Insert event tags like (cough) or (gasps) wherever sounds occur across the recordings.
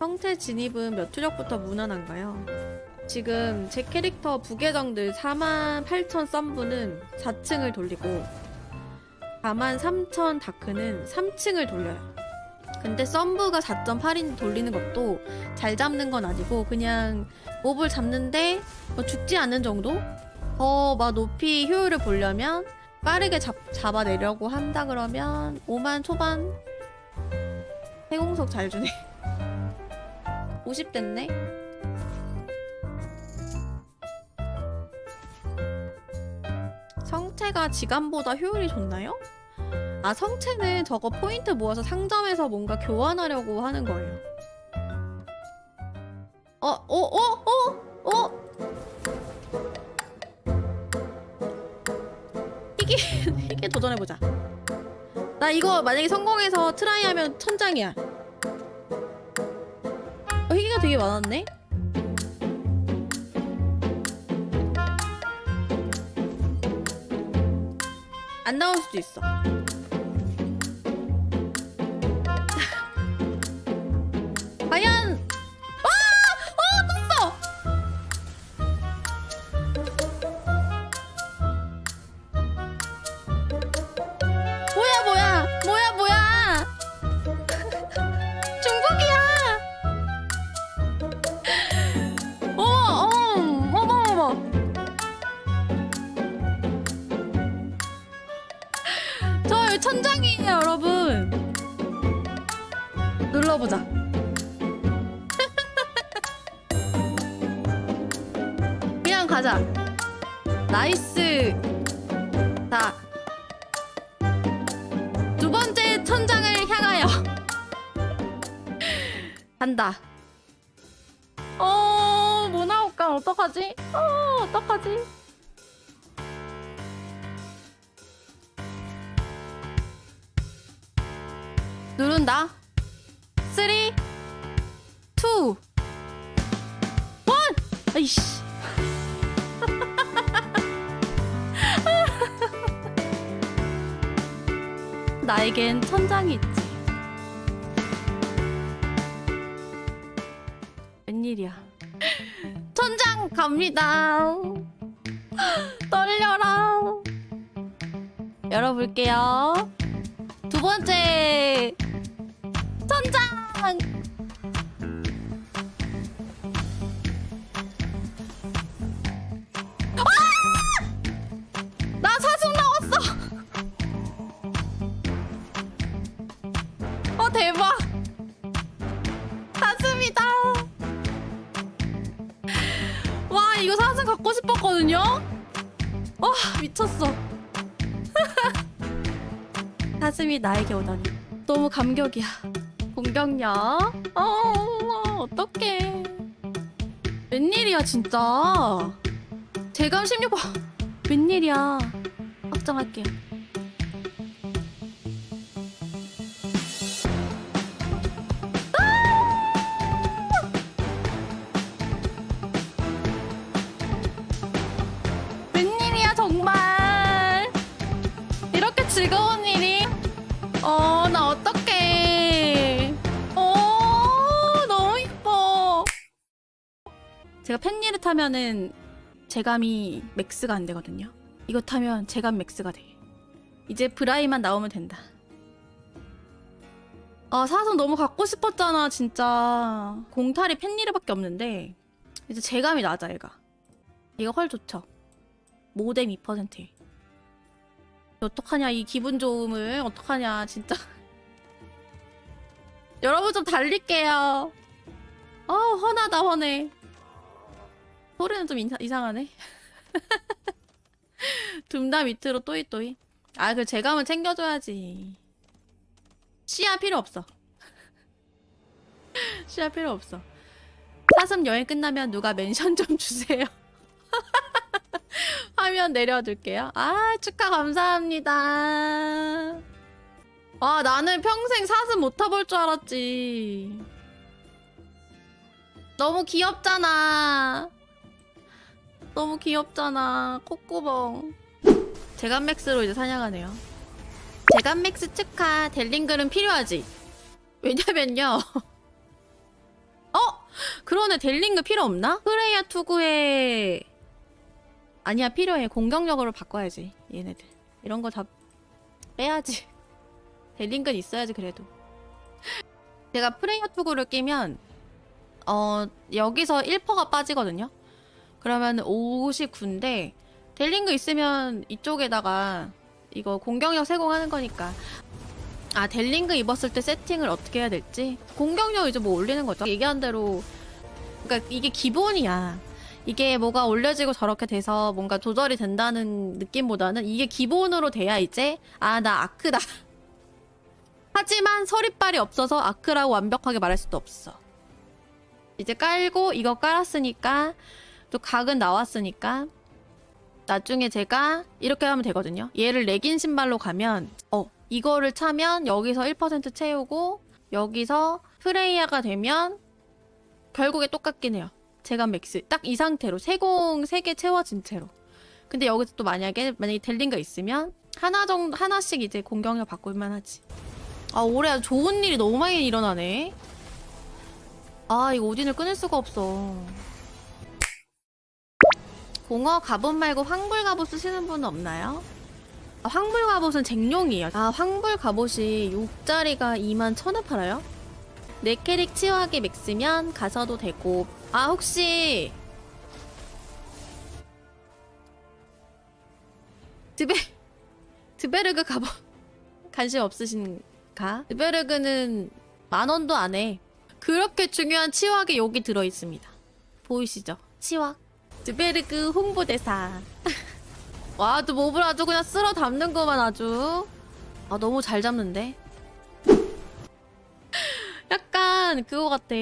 형태 진입은 몇 투력부터 무난한가요? 지금 제 캐릭터 부계정들 48,000 썸브는 4층을 돌리고 43,000 다크는 3층을 돌려요. 근데 썸브가 4.8인 돌리는 것도 잘 잡는 건 아니고 그냥 몹을 잡는데 뭐 죽지 않는 정도? 더막 높이 효율을 보려면 빠르게 잡, 잡아내려고 한다 그러면 5만 초반 해공석 잘 주네 50 됐네 성체가 지감보다 효율이 좋나요? 아 성체는 저거 포인트 모아서 상점에서 뭔가 교환하려고 하는 거예요 어? 어? 어? 어? 어? 이게 (laughs) 이게 도전해보자 나 이거 만약에 성공해서 트라이하면 천장이야 되게 많았네. 안 나올 수도 있어 눌러보자 (laughs) 그냥 가자 나이스 자 두 번째 천장을 향하여 (laughs) 간다. 어, 뭐 나올까? 어떡하지? 어, 어떡하지? 누른다. 3, 2, 1. 아이씨. (laughs) 나에겐 천장이 있지. 웬일이야. 천장 갑니다. (gasps) 떨려라. 열어볼게요. 두 번째 대박. 사슴이다. 와 이거 사슴 갖고 싶었거든요? 와 미쳤어. (laughs) 사슴이 나에게 오다니. 너무 감격이야. 공격력. 어 어떡해. 웬일이야 진짜. 재감 16번. 웬일이야. 확정할게요 즐거운 일이? 어 나 어떡해. 어 너무 이뻐. 제가 팬니를 타면은 재감이 맥스가 안 되거든요. 이거 타면 재감 맥스가 돼. 이제 브라이만 나오면 된다. 아 사슴 너무 갖고 싶었잖아 진짜. 공탈이 팬니르밖에 없는데 이제 재감이 낮아 얘가. 이거 헐 좋죠. 모뎀 2%. 어떡하냐 이 기분 좋음을 어떡하냐 진짜. (laughs) 여러분 좀 달릴게요. 아 헌하다 헌해. 소리는 좀 인사, 이상하네. (laughs) 둠다 밑으로 또이 또이. 아그 재감은 챙겨줘야지. 시야 필요 없어. (laughs) 시야 필요 없어. 사슴 여행 끝나면 누가 멘션 좀 주세요. 화면 내려둘게요. 아, 축하 감사합니다. 아, 나는 평생 사슴 못 타볼 줄 알았지. 너무 귀엽잖아. 너무 귀엽잖아. 콧구멍. 제간맥스로 이제 사냥하네요. 제간맥스 축하. 델링글은 필요하지. 왜냐면요. (laughs) 그러네 델링그 필요 없나? 프레이야 투구에 아니야 필요해. 공격력으로 바꿔야지 얘네들. 이런 거 다 빼야지. (laughs) 델링근 있어야지 그래도. 제가 프레이어 투구를 끼면 어 여기서 1퍼가 빠지거든요? 그러면 59인데 델링그 있으면 이쪽에다가 이거 공격력 세공하는 거니까. 아 델링그 입었을 때 세팅을 어떻게 해야 될지? 공격력 이제 뭐 올리는 거죠? 얘기한 대로 그러니까 이게 기본이야 이게 뭐가 올려지고 저렇게 돼서 뭔가 조절이 된다는 느낌보다는 이게 기본으로 돼야 이제 아 나 아크다. (laughs) 하지만 서리빨이 없어서 아크라고 완벽하게 말할 수도 없어. 이제 깔고 이거 깔았으니까 또 각은 나왔으니까 나중에 제가 이렇게 하면 되거든요. 얘를 레긴 신발로 가면 어 이거를 차면 여기서 1% 채우고 여기서 프레이야가 되면 결국에 똑같긴 해요. 제가 맥스 딱 이 상태로 세공 3개 채워진 채로. 근데 여기서 또 만약에 만약에 델링가 있으면 하나 정도 하나씩 이제 공격력 바꿀만 하지. 아 올해 좋은 일이 너무 많이 일어나네. 아 이거 오딘을 끊을 수가 없어. 공어 갑옷 말고 황불 갑옷 쓰시는 분은 없나요? 아, 황불 갑옷은 쟁룡이에요. 아 황불 갑옷이 6짜리가 2만 천에 팔아요? 내 캐릭 치유하기 맥스면 가서도 되고 아 혹시 드베 드베르그 가보 관심 없으신가? 드베르그는 만 원도 안 해. 그렇게 중요한 치유하기 여기 들어 있습니다. 보이시죠? 치유학 드베르그 홍보대사. (laughs) 와, 또 몹을 아주 그냥 쓸어 담는구만 아주. 아 너무 잘 잡는데. (laughs) 약간 그거 같아.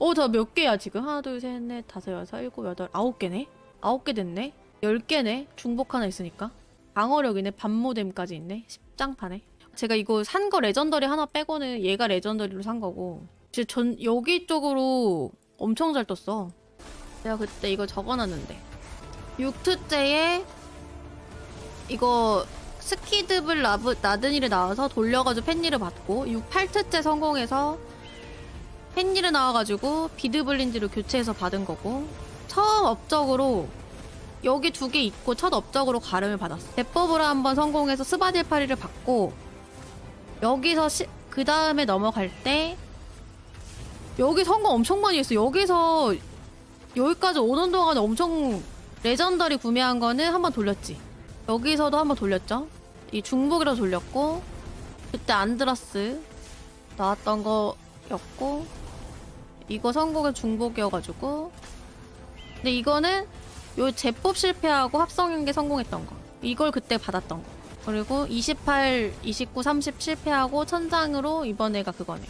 어, 저몇 개야, 지금? 하나, 둘, 셋, 넷, 다섯, 여섯, 일곱, 여덟, 아홉 개네? 아홉 개 됐네? 열 개네? 중복 하나 있으니까. 방어력이네, 반모뎀까지 있네? 10장판에. 제가 이거 산 거 레전더리 하나 빼고는 얘가 레전더리로 산 거고. 진짜 전, 여기 쪽으로 엄청 잘 떴어. 내가 그때 이거 적어놨는데. 6트째에 이거 스키드블 라브, 나드니를 나와서 돌려가지고 팬니를 받고 6, 8트째 성공해서 팬니를 나와가지고 비드블린지로 교체해서 받은 거고 처음 업적으로 여기 두 개 있고 첫 업적으로 가름을 받았어. 대법으로 한번 성공해서 스바딜파리를 받고 여기서 그 다음에 넘어갈 때 여기 성공 엄청 많이 했어. 여기서 여기까지 오는 동안에 엄청 레전더리 구매한 거는 한 번 돌렸지. 여기서도 한 번 돌렸죠. 이 중복이라 돌렸고 그때 안드라스 나왔던 거였고 이거 성공의 중복이어가지고. 근데 이거는 요 제법 실패하고 합성연계 성공했던 거. 이걸 그때 받았던 거. 그리고 28, 29, 30 실패하고 천장으로 이번에가 그거네